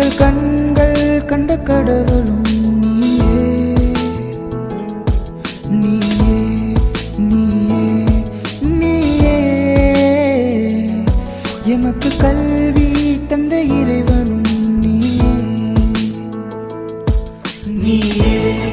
எங்கள் கண்கள் கண்ட கடவுளும் நீயே. நீயே நீயே நீயே. எமக்கு கல்வி தந்த இறைவனும் நீயே. நீயே.